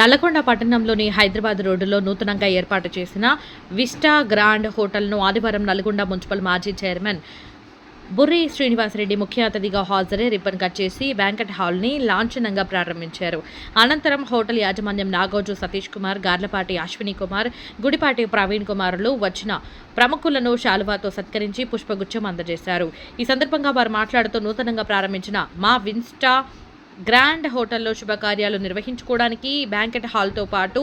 నల్లగొండ పట్టణంలోని హైదరాబాద్ రోడ్డులో నూతనంగా ఏర్పాటు చేసిన విస్టా గ్రాండ్ హోటల్ను ఆదివారం నల్గొండ మున్సిపల్ మాజీ చైర్మన్ బుర్రి శ్రీనివాసరెడ్డి ముఖ్య అతిథిగా హాజరై రిబ్బన్ కట్ చేసి బ్యాంకెట్ హాల్ని లాంఛనంగా ప్రారంభించారు. అనంతరం హోటల్ యాజమాన్యం నాగోజు సతీష్ కుమార్ గార్లపాటి అశ్విని కుమార్ గుడిపాటి ప్రవీణ్ కుమార్లు వచ్చిన ప్రముఖులను శాలువాతో సత్కరించి పుష్పగుచ్చం అందజేశారు. ఈ సందర్భంగా వారు మాట్లాడుతూ నూతనంగా ప్రారంభించిన మా విన్స్టా గ్రాండ్ హోటల్లో శుభకార్యాలు నిర్వహించుకోవడానికి బ్యాంకెట్ హాల్తో పాటు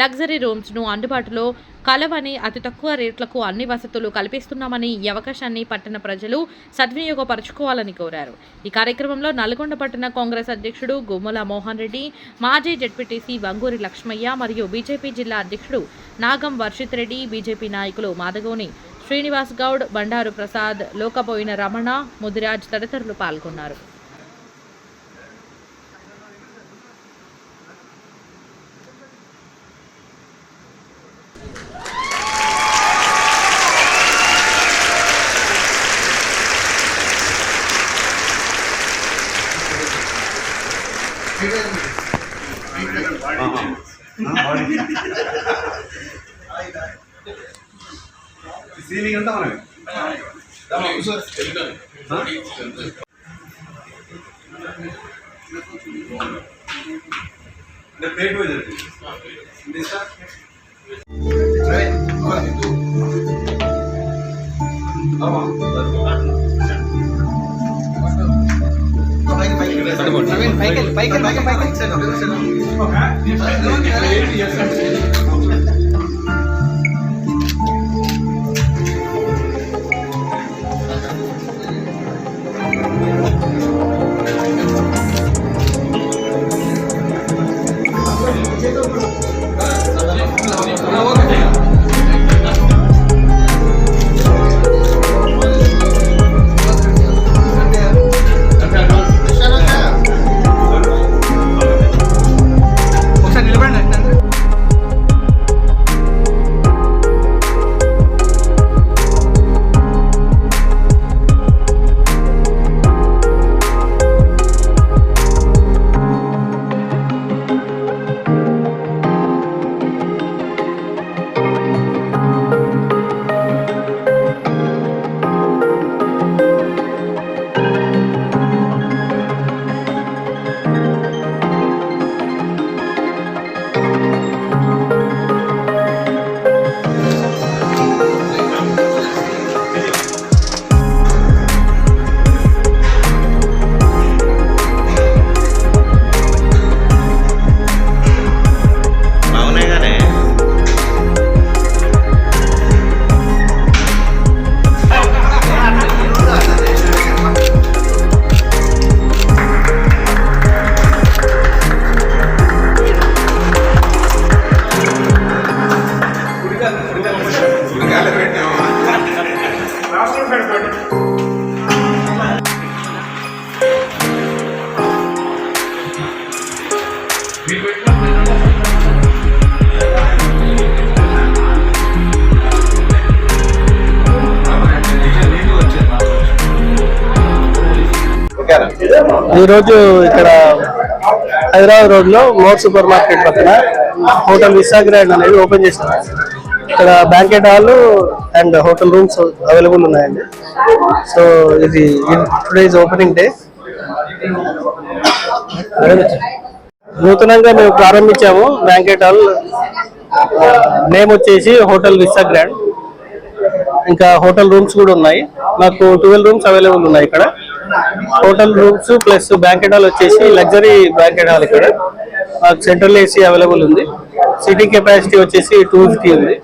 లగ్జరీ రూమ్స్ను అందుబాటులో కలవని అతి తక్కువ రేట్లకు అన్ని వసతులు కల్పిస్తున్నామని ఈ అవకాశాన్ని పట్టణ ప్రజలు సద్వినియోగపరచుకోవాలని కోరారు. ఈ కార్యక్రమంలో నల్గొండ పట్టణ కాంగ్రెస్ అధ్యక్షుడు గుమ్మల మోహన్ రెడ్డి మాజీ జడ్పీటీసీ వంగూరి లక్ష్మయ్య మరియు బీజేపీ జిల్లా అధ్యక్షుడు నాగం వర్షిత్ రెడ్డి బీజేపీ నాయకులు మాదగోని శ్రీనివాస్ గౌడ్ బండారు ప్రసాద్ లోకపోయిన రమణ ముదిరాజ్ తదితరులు పాల్గొన్నారు. సీలింగ్ అంతా మనమే ప్లేట్ వైజ్ ఇది సార్ ఒకసారి ఈరోజు ఇక్కడ హైదరాబాద్ రోడ్లో మోర్ సూపర్ మార్కెట్ పక్కన హోటల్ విశాగ్రాండ్ అనేది ఓపెన్ చేశారు. ఇక్కడ banquet hall and hotel rooms available ఉన్నాయండి. సో ఇది టుడేస్ ఓపెనింగ్ డే. నూతనంగా మేము ప్రారంభించాము బ్యాంకెట్ హాల్. నేమ్ వచ్చేసి హోటల్ విశాగ్రాండ్ ఇంకా హోటల్ రూమ్స్ కూడా ఉన్నాయి. మాకు ట్వెల్వ్ రూమ్స్ అవైలబుల్ ఉన్నాయి ఇక్కడ. Hotel rooms plus banquet hall వచ్చేసి లగ్జరీ బ్యాంకెట్ హాల్ ఇక్కడ. మాకు సెంట్రల్ ఏసీ అవైలబుల్ ఉంది. సిటింగ్ కెపాసిటీ వచ్చేసి టూ ఫిఫ్టీ ఉంది.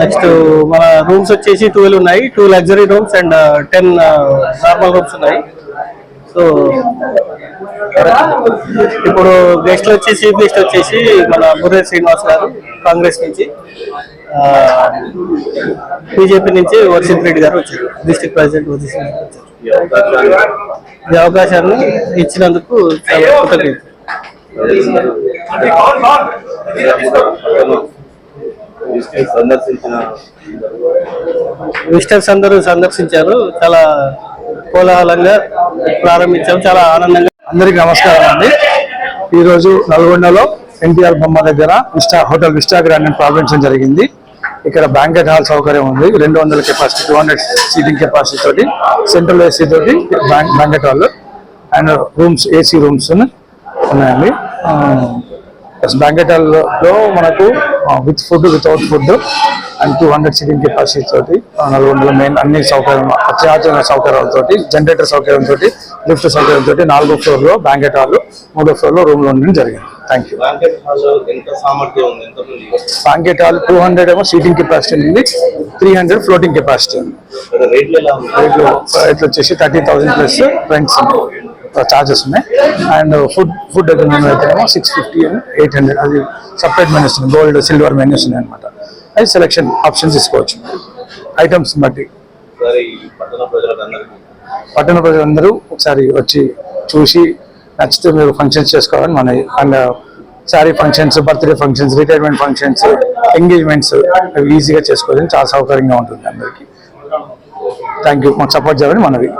నెక్స్ట్ మన రూమ్స్ వచ్చేసి ట్వెల్వ్ ఉన్నాయి. Two luxury rooms and ten normal rooms ఉన్నాయి. సో ఇప్పుడు గెస్ట్లు వచ్చేసి చీఫ్ గెస్ట్ వచ్చేసి మన ముర్రే శ్రీనివాస్ గారు కాంగ్రెస్ నుంచి. బీజేపీ నుంచి వర్షిత్ రెడ్డి గారు వచ్చారు. డిస్ట్రిక్ట్ ప్రెసిడెంట్ వర్షిత్ రెడ్డి గారు వచ్చారు. ఈ అవకాశాన్ని ఇచ్చినందుకు చాలా విజిటర్స్ అందరూ సందర్శించారు. చాలా కోలాహలంగా ప్రారంభించాం చాలా ఆనందంగా అందరికి నమస్కారం అండి. ఈరోజు నల్గొండలో ఎన్టీఆర్ బొమ్మ దగ్గర విస్టా హోటల్ విస్టా గ్రాండ్ ప్రారంభించడం జరిగింది. ఇక్కడ బ్యాంకెట్ హాల్ సౌకర్యం ఉంది. రెండు వందల capacity two hundred seating capacity తోటి సెంట్రల్ ఏసీ తోటి banquet hall and rooms AC rooms ఉన్నాయండి. బ్యాంకెట్ హాల్లో మనకు with food without food and two hundred seating capacity తోటి నల్గొండలో మెయిన్ అన్ని సౌకర్యం అత్యాధునిక సౌకర్యాలతో జనరేటర్ సౌకర్యంతో లిఫ్ట్ సౌకర్యంతో నాలుగో ఫ్లోర్లో బ్యాంకెట్ హాల్ మూడో ఫ్లోర్లో రూమ్లో ఉండడం జరిగింది. Thank you hall two hundred ఏమో సీటింగ్ కెపాసిటీ ఉంది. త్రీ హండ్రెడ్ ఫ్లోటింగ్ కెపాసిటీ ఉంది. రేట్లు వచ్చేసి thirty thousand plus rents charges ఉన్నాయి. అండ్ ఫుడ్ ఫుడ్ అయితేనేమో six fifty and eight hundred అది సపరేట్ మెనూస్ ఉన్నాయి. గోల్డ్ సిల్వర్ మెనూస్ ఉన్నాయి అనమాట అది సెలెక్షన్ ఆప్షన్స్ తీసుకోవచ్చు. ఐటమ్స్ బట్టి. పట్టణ ప్రజలందరూ ఒకసారి వచ్చి చూసి నచ్చితే మీరు ఫంక్షన్స్ చేసుకోవాలని మన and sari functions birthday functions retirement functions engagements అవి ఈజీగా చేసుకోవాలని చాలా సౌకర్యంగా ఉంటుంది అందరికీ. థ్యాంక్ యూ మాకు సపోర్ట్ చేయాలని మనవి.